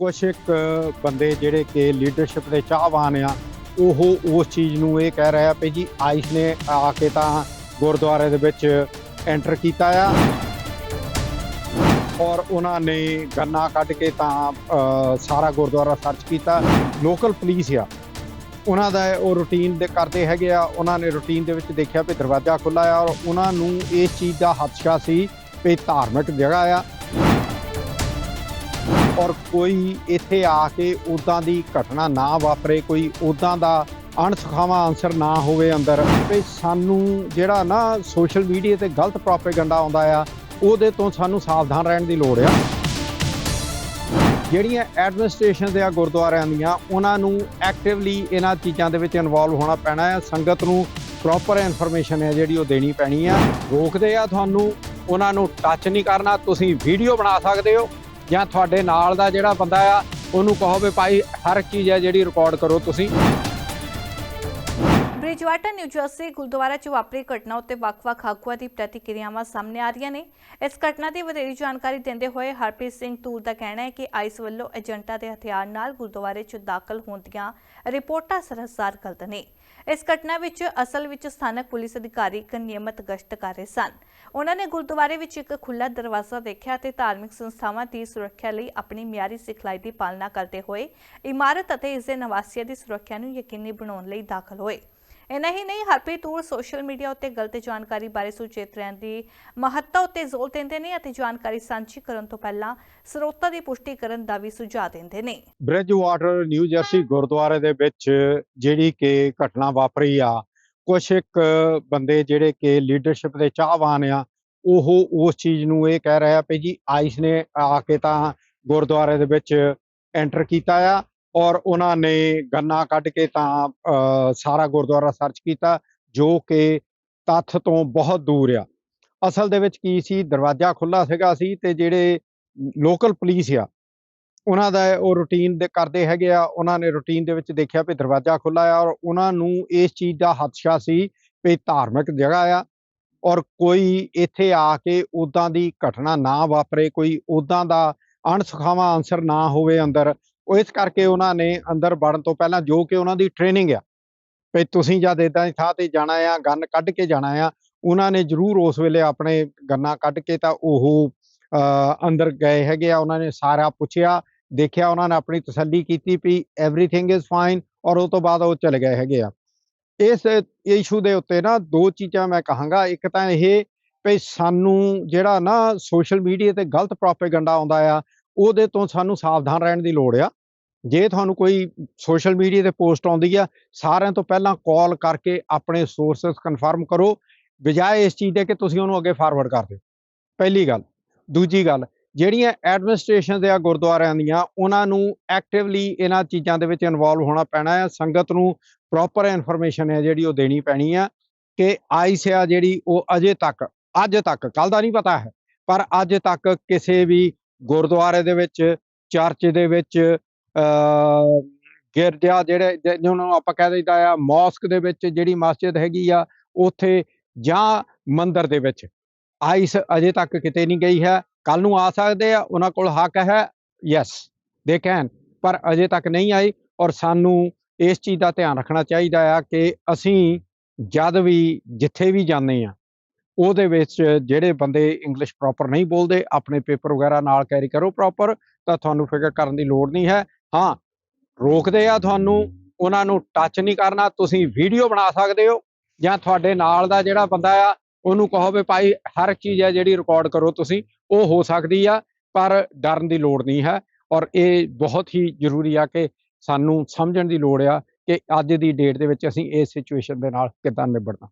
ਕੁਛ ਇੱਕ ਬੰਦੇ ਜਿਹੜੇ ਕਿ ਲੀਡਰਸ਼ਿਪ ਦੇ ਚਾਹਵਾਨ ਆ, ਉਹ ਉਸ ਚੀਜ਼ ਨੂੰ ਇਹ ਕਹਿ ਰਿਹਾ ਵੀ ਜੀ ਆਈਸ ਨੇ ਆ ਕੇ ਤਾਂ ਗੁਰਦੁਆਰੇ ਦੇ ਵਿੱਚ ਐਂਟਰ ਕੀਤਾ ਆ। ਔਰ ਉਹਨਾਂ ਨੇ ਗੰਨਾ ਕੱਢ ਕੇ ਤਾਂ ਸਾਰਾ ਗੁਰਦੁਆਰਾ ਸਰਚ ਕੀਤਾ। ਲੋਕਲ ਪੁਲਿਸ ਆ। ਉਹਨਾਂ ਦਾ ਉਹ ਰੂਟੀਨ ਦੇ ਕਰਦੇ ਹੈਗੇ ਆ। ਉਹਨਾਂ ਨੇ ਰੂਟੀਨ ਦੇ ਵਿੱਚ ਦੇਖਿਆ ਵੀ ਦਰਵਾਜ਼ਾ ਖੁੱਲਾ ਆ ਔਰ ਉਹਨਾਂ ਨੂੰ ਇਸ ਚੀਜ਼ ਦਾ ਹਦਸ਼ਾ ਸੀ ਵੀ ਧਾਰਮਿਕ ਜਗ੍ਹਾ ਆ। ਔਰ ਕੋਈ ਇੱਥੇ ਆ ਕੇ ਉਦਾਂ ਦੀ ਘਟਨਾ ਨਾ ਵਾਪਰੇ, ਕੋਈ ਉਦਾਂ ਦਾ ਅਣਸੁਖਾਵਾਂ ਅਨਸਰ ਨਾ ਹੋਵੇ ਅੰਦਰ। ਵੀ ਸਾਨੂੰ ਜਿਹੜਾ ਨਾ ਸੋਸ਼ਲ ਮੀਡੀਆ ਤੇ ਗਲਤ ਪ੍ਰੋਪੇਗੈਂਡਾ ਆਉਂਦਾ ਆ, ਉਹਦੇ ਤੋਂ ਸਾਨੂੰ ਸਾਵਧਾਨ ਰਹਿਣ ਦੀ ਲੋੜ ਆ। ਜਿਹੜੀਆਂ ਐਡਮਿਨਿਸਟ੍ਰੇਸ਼ਨ ਦੇ ਆ ਗੁਰਦੁਆਰਿਆਂ ਦੀਆਂ, ਉਹਨਾਂ ਨੂੰ ਐਕਟਿਵਲੀ ਇਹਨਾਂ ਚੀਜ਼ਾਂ ਦੇ ਵਿੱਚ ਇਨਵੋਲਵ ਹੋਣਾ ਪੈਣਾ ਹੈ ਸੰਗਤ ਨੂੰ ਪ੍ਰੋਪਰ ਇਨਫੋਰਮੇਸ਼ਨ ਹੈ ਜਿਹੜੀ ਉਹ ਦੇਣੀ ਪੈਣੀ ਆ। ਰੋਕਦੇ ਆ ਤੁਹਾਨੂੰ, ਉਹਨਾਂ ਨੂੰ ਟੱਚ ਨਹੀਂ ਕਰਨਾ। ਤੁਸੀਂ ਵੀਡੀਓ ਬਣਾ ਸਕਦੇ ਹੋ। ਜਾਂ ਤੁਹਾਡੇ ਨਾਲ ਦਾ ਜਿਹੜਾ ਬੰਦਾ ਆ, ਉਹਨੂੰ ਕਹੋ ਵੀ ਭਾਈ ਹਰ ਚੀਜ਼ ਹੈ ਜਿਹੜੀ ਰਿਕਾਰਡ ਕਰੋ ਤੁਸੀਂ। ਬ੍ਰਿਜਵਾਟਾ ਨਿਊ ਜਰਸੀ ਗੁਰਦੁਆਰਾ 'ਚ ਵਾਪਰੀ ਘਟਨਾ ਉੱਤੇ ਵੱਖ-ਵੱਖ ਆਗੂਆਂ ਦੀ ਪ੍ਰਤੀਕਿਰਿਆਵਾਂ ਸਾਹਮਣੇ ਆ ਰਹੀਆਂ ਨੇ। ਇਸ ਘਟਨਾ ਦੀ ਵਧੇਰੀ ਜਾਣਕਾਰੀ ਦਿੰਦੇ ਹੋਏ ਹਰਪ੍ਰੀਤ ਸਿੰਘ ਤੂਰ ਦਾ ਕਹਿਣਾ ਹੈ ਕਿ ਆਈਸ ਵੱਲੋਂ ਏਜੰਟਾਂ ਦੇ ਹਥਿਆਰ ਨਾਲ ਗੁਰਦੁਆਰੇ 'ਚ ਦਾਖਲ ਹੋਣ ਦੀਆਂ ਰਿਪੋਰਟਾਂ ਸਰਹਸਾਰ ਗਲਤ ਨੇ। ਇਸ ਘਟਨਾ ਵਿੱਚ ਅਸਲ ਵਿੱਚ ਸਥਾਨਕ ਪੁਲਿਸ ਅਧਿਕਾਰੀ ਇੱਕ ਨਿਯਮਤ ਗਸ਼ਤ ਕਰ ਰਹੇ ਸਨ। ਉਹਨਾਂ ਨੇ ਗੁਰਦੁਆਰੇ ਵਿੱਚ ਇੱਕ ਖੁੱਲ੍ਹਾ ਦਰਵਾਜ਼ਾ ਦੇਖਿਆ ਤੇ ਧਾਰਮਿਕ ਸੰਸਥਾਵਾਂ ਦੀ ਸੁਰੱਖਿਆ ਲਈ ਆਪਣੀ ਮਿਆਰੀ ਸਿਖਲਾਈ ਦੀ ਪਾਲਣਾ ਕਰਦੇ ਹੋਏ ਇਮਾਰਤ ਅਤੇ ਇਸ ਦੇ ਨਿਵਾਸੀਆਂ ਦੀ ਸੁਰੱਖਿਆ ਨੂੰ ਯਕੀਨੀ ਬਣਾਉਣ ਲਈ ਦਾਖਲ ਹੋਏ। ਇਨਾ ਹੀ ਨਹੀਂ, ਹਰਪ੍ਰੀਤ ਤੂਰ ਸੋਸ਼ਲ ਮੀਡੀਆ ਉੱਤੇ ਗਲਤ ਜਾਣਕਾਰੀ ਬਾਰੇ ਸੁਚੇਤ ਰਹਿਣ ਦੀ ਮਹੱਤਤਾ ਉੱਤੇ ਜ਼ੋਰ ਦਿੰਦੇ ਨੇ ਅਤੇ ਜਾਣਕਾਰੀ ਸਾਂਝੀ ਕਰਨ ਤੋਂ ਪਹਿਲਾਂ ਸਰੋਤਾਂ ਦੀ ਪੁਸ਼ਟੀ ਕਰਨ ਦਾ ਵੀ ਸੁਝਾਅ ਦਿੰਦੇ ਨੇ। ਬ੍ਰਿਜ ਵਾਟਰ, ਨਿਊ ਜਰਸੀ, ਗੁਰਦੁਆਰੇ ਦੇ ਵਿੱਚ ਜਿਹੜੀ ਕਿ ਘਟਨਾ ਵਾਪਰੀ ਆ, ਕੁਛ ਇੱਕ ਬੰਦੇ ਜਿਹੜੇ ਕਿ ਲੀਡਰਸ਼ਿਪ ਦੇ ਚਾਹਵਾਨ ਆ, ਉਹ ਉਸ ਚੀਜ਼ ਨੂੰ ਇਹ ਕਹਿ ਰਿਹਾ ਵੀ ਜੀ ਆਈਸ ਨੇ ਆ ਕੇ ਤਾਂ ਗੁਰਦੁਆਰੇ ਦੇ ਵਿੱਚ ਐਂਟਰ ਕੀਤਾ ਆ। ਔਰ ਉਹਨਾਂ ਨੇ ਗੰਨਾ ਕੱਢ ਕੇ ਤਾਂ ਅ, ਸਾਰਾ ਗੁਰਦੁਆਰਾ ਸਰਚ ਕੀਤਾ ਜੋ ਕਿ ਤੱਥ ਤੋਂ ਬਹੁਤ ਦੂਰ ਆ। ਅਸਲ ਦੇ ਵਿੱਚ ਕੀ ਸੀ? ਦਰਵਾਜ਼ਾ ਖੁੱਲਾ ਸੀਗਾ ਸੀ ਤੇ ਜਿਹੜੇ ਲੋਕਲ ਪੁਲਿਸ ਆ ਉਹਨਾਂ ਦਾ ਉਹ ਰੂਟੀਨ ਦੇ ਕਰਦੇ ਹੈਗੇ ਆ ਉਹਨਾਂ ਨੇ ਰੂਟੀਨ ਦੇ ਵਿੱਚ ਦੇਖਿਆ ਵੀ ਦਰਵਾਜ਼ਾ ਖੁੱਲਾ ਆ ਔਰ ਉਹਨਾਂ ਨੂੰ ਇਸ ਚੀਜ਼ ਦਾ ਹਦਸ਼ਾ ਸੀ ਵੀ ਧਾਰਮਿਕ ਜਗ੍ਹਾ ਆ ਔਰ ਕੋਈ ਇੱਥੇ ਆ ਕੇ ਉਦਾਂ ਦੀ ਘਟਨਾ ਨਾ ਵਾਪਰੇ ਕੋਈ ਉਦਾਂ ਦਾ ਅਣਸੁਖਾਵਾਂ ਅਨਸਰ ਨਾ ਹੋਵੇ ਅੰਦਰ ਉਹ ਇਸ ਕਰਕੇ ਉਹਨਾਂ ਨੇ ਅੰਦਰ ਵੜਨ ਤੋਂ ਪਹਿਲਾਂ ਜੋ ਕਿ ਉਹਨਾਂ ਦੀ ਟ੍ਰੇਨਿੰਗ ਆ, ਵੀ ਤੁਸੀਂ ਜਦ ਇਦਾਂ ਦੀ ਥਾਂ ਤੇ ਜਾਣਾ ਆ, ਗਨ ਕੱਢ ਕੇ ਜਾਣਾ ਆ, ਉਹਨਾਂ ਨੇ ਜ਼ਰੂਰ ਉਸ ਵੇਲੇ ਆਪਣੇ ਗੰਨਾ ਕੱਢ ਕੇ ਤਾਂ ਉਹ ਅੰਦਰ ਗਏ ਹੈਗੇ ਆ, ਉਹਨਾਂ ਨੇ ਸਾਰਾ ਪੁੱਛਿਆ, ਦੇਖਿਆ, ਉਹਨਾਂ ਨੇ ਆਪਣੀ ਤਸੱਲੀ ਕੀਤੀ ਵੀ ਐਵਰੀਥਿੰਗ ਇਜ਼ ਫਾਈਨ ਔਰ ਉਹ ਤੋਂ ਬਾਅਦ ਉਹ ਚਲੇ ਗਏ ਹੈਗੇ ਆ। ਇਸ ਇਸ਼ੂ ਦੇ ਉੱਤੇ ਨਾ ਦੋ ਚੀਜ਼ਾਂ ਮੈਂ ਕਹਾਂਗਾ, ਇੱਕ ਤਾਂ ਇਹ ਵੀ ਸਾਨੂੰ ਜਿਹੜਾ ਨਾ ਸੋਸ਼ਲ ਮੀਡੀਆ ਤੇ ਗਲਤ ਪ੍ਰੋਪੇਗੈਂਡਾ ਆਉਂਦਾ ਆ, ਉਹਦੇ ਤੋਂ ਸਾਨੂੰ ਸਾਵਧਾਨ ਰਹਿਣ ਦੀ ਲੋੜ ਆ। ਜੇ ਤੁਹਾਨੂੰ ਕੋਈ ਸੋਸ਼ਲ ਮੀਡੀਆ ਤੇ ਪੋਸਟ ਆਉਂਦੀ ਆ, ਸਾਰਿਆਂ ਤੋਂ ਪਹਿਲਾਂ ਕਾਲ ਕਰਕੇ ਆਪਣੇ ਸੋਰਸਸ ਕਨਫਰਮ ਕਰੋ, ਬਜਾਏ ਇਸ ਚੀਜ਼ ਦੇ ਕਿ ਤੁਸੀਂ ਉਹਨੂੰ ਅੱਗੇ ਫਾਰਵਰਡ ਕਰ ਦਿਓ। ਪਹਿਲੀ ਗੱਲ। ਦੂਜੀ ਗੱਲ, ਜਿਹੜੀਆਂ ਐਡਮਿਨਿਸਟ੍ਰੇਸ਼ਨ ਦੇ ਆ ਗੁਰਦੁਆਰਿਆਂ ਦੀਆਂ, ਉਹਨਾਂ ਨੂੰ ਐਕਟਿਵਲੀ ਇਹਨਾਂ ਚੀਜ਼ਾਂ ਦੇ ਵਿੱਚ ਇਨਵੋਲਵ ਹੋਣਾ ਪੈਣਾ ਹੈ ਸੰਗਤ ਨੂੰ ਪ੍ਰੋਪਰ ਇਨਫੋਰਮੇਸ਼ਨ ਹੈ ਜਿਹੜੀ ਉਹ ਦੇਣੀ ਪੈਣੀ ਆ ਕਿ ਆਈਸ ਆ ਜਿਹੜੀ ਉਹ ਅਜੇ ਤੱਕ, ਅੱਜ ਤੱਕ ਕੱਲ ਦਾ ਨਹੀਂ ਪਤਾ ਹੈ, ਪਰ ਅੱਜ ਤੱਕ ਕਿਸੇ ਵੀ ਗੁਰਦੁਆਰੇ ਦੇ ਵਿੱਚ, ਚਰਚ ਦੇ ਵਿੱਚ ਗਿਰਜਾ ਜਿਹੜੇ ਜਿ- ਜਿਹਨੂੰ ਆਪਾਂ ਕਹਿ ਦਈਦਾ ਆ ਮੌਸਕ ਦੇ ਵਿੱਚ ਜਿਹੜੀ ਮਸਜਿਦ ਹੈਗੀ ਆ, ਉੱਥੇ ਜਾਂ ਮੰਦਰ ਦੇ ਵਿੱਚ। ਆਈਸ ਅਜੇ ਤੱਕ ਕਿਤੇ ਨਹੀਂ ਗਈ ਹੈ। ਕੱਲ ਨੂੰ ਆ ਸਕਦੇ ਆ, ਉਹਨਾਂ ਕੋਲ ਹੱਕ ਹੈ ਯੈਸ ਦੇ ਕੈਨ ਪਰ ਅਜੇ ਤੱਕ ਨਹੀਂ ਆਈ ਔਰ ਸਾਨੂੰ ਇਸ ਚੀਜ਼ ਦਾ ਧਿਆਨ ਰੱਖਣਾ ਚਾਹੀਦਾ ਆ ਕਿ ਅਸੀਂ ਜਦ ਵੀ, ਜਿੱਥੇ ਵੀ ਜਾਂਦੇ ਆ, ਉਹਦੇ ਵਿੱਚ ਜਿਹੜੇ ਬੰਦੇ ਇੰਗਲਿਸ਼ ਪ੍ਰੋਪਰ ਨਹੀਂ ਬੋਲਦੇ, ਆਪਣੇ ਪੇਪਰ ਵਗੈਰਾ ਨਾਲ ਕੈਰੀ ਕਰੋ ਪ੍ਰੋਪਰ ਤਾਂ ਤੁਹਾਨੂੰ ਫਿਕਰ ਕਰਨ ਦੀ ਲੋੜ ਨਹੀਂ ਹੈ। ਹਾਂ, ਰੋਕਦੇ ਆ ਤੁਹਾਨੂੰ, ਉਹਨਾਂ ਨੂੰ ਟੱਚ ਨਹੀਂ ਕਰਨਾ, ਤੁਸੀਂ ਵੀਡੀਓ ਬਣਾ ਸਕਦੇ ਹੋ, ਜਾਂ ਤੁਹਾਡੇ ਨਾਲ ਦਾ ਜਿਹੜਾ ਬੰਦਾ ਆ, ਉਹਨੂੰ ਕਹੋ ਵੀ ਭਾਈ ਹਰ ਚੀਜ਼ ਹੈ ਜਿਹੜੀ ਰਿਕਾਰਡ ਕਰੋ ਤੁਸੀਂ, ਉਹ ਹੋ ਸਕਦੀ ਆ, ਪਰ ਡਰਨ ਦੀ ਲੋੜ ਨਹੀਂ ਹੈ, ਔਰ ਇਹ ਬਹੁਤ ਹੀ ਜ਼ਰੂਰੀ ਆ ਕਿ ਸਾਨੂੰ ਸਮਝਣ ਦੀ ਲੋੜ ਆ ਕਿ ਅੱਜ ਦੀ ਡੇਟ ਦੇ ਵਿੱਚ ਅਸੀਂ ਇਸ ਸਿਚੁਏਸ਼ਨ ਦੇ ਨਾਲ ਕਿੱਦਾਂ ਨਿਬੜਨਾ।